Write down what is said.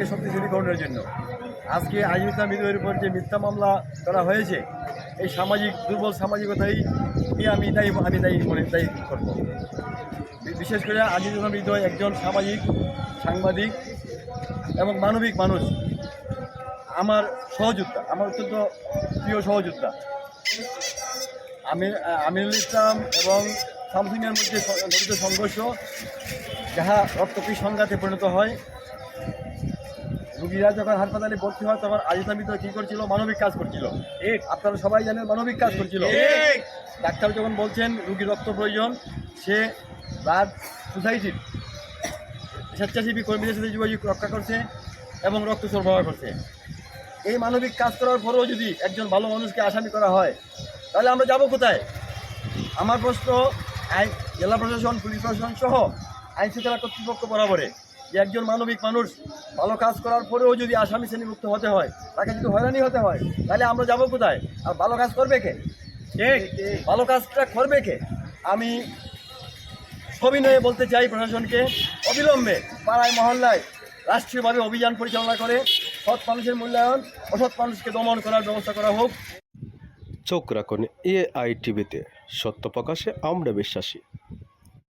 প্রশাসনকে শক্তিশালীকরণের জন্য। আজকে আজমিতা মৃদুয়ের উপর যে মিথ্যা মামলা করা হয়েছে, এই সামাজিক, দুর্বল সামাজিকতাই আমি তাই আমি তাই মনে, তাই করব। বিশেষ করে আজিজুল হৃদয় একজন সামাজিক, সাংবাদিক এবং মানবিক মানুষ। আমার সহযোদ্ধা, আমার অত্যন্ত প্রিয় সহযোদ্ধা। আমির, আমিরুল ইসলাম এবং সামসিংয়ের মধ্যে সংঘর্ষ, যাহা রক্তপী সংঘাতে পরিণত হয় রুগীরা যখন হাসপাতালে ভর্তি হয় তখন আজিতামিত কী করছিল? মানবিক কাজ করছিল। আপনারা সবাই জানেন মানবিক কাজ করছিল। ডাক্তার যখন বলছেন রুগীর রক্ত প্রয়োজন সে ব্লাড সোসাইটির স্বেচ্ছাসেবী কর্মীদের সাথে যোগাযোগ রক্ষা করছে এবং রক্ত সরবরাহ করছে। এই মানবিক কাজ করার পরেও যদি একজন ভালো মানুষকে আসামি করা হয় তাহলে আমরা যাব কোথায়? আমার প্রশ্ন আইন জেলা প্রশাসন পুলিশ প্রশাসন সহ আইন শৃঙ্খলা কর্তৃপক্ষ বরাবরে। যে একজন মানবিক মানুষ ভালো কাজ করার পরেও যদি আসামি শ্রেণীভুক্ত হতে হয় তাকে যদি হয়রানি হতে হয় তাহলে আমরা যাব কোথায়? আর ভালো কাজ করবে কে? ভালো কাজটা করবে কে? আমি সবিনয়ে বলতে চাই প্রশাসনকে অবিলম্বে পাড়ায় মহল্লায় রাষ্ট্রীয়ভাবে অভিযান পরিচালনা করে সৎ মানুষের মূল্যায়ন অসৎ মানুষকে দমন করার ব্যবস্থা করা হোক। চোখ রাখুন এ আই টিভিতে। সত্য প্রকাশে আমরা বিশ্বাসী।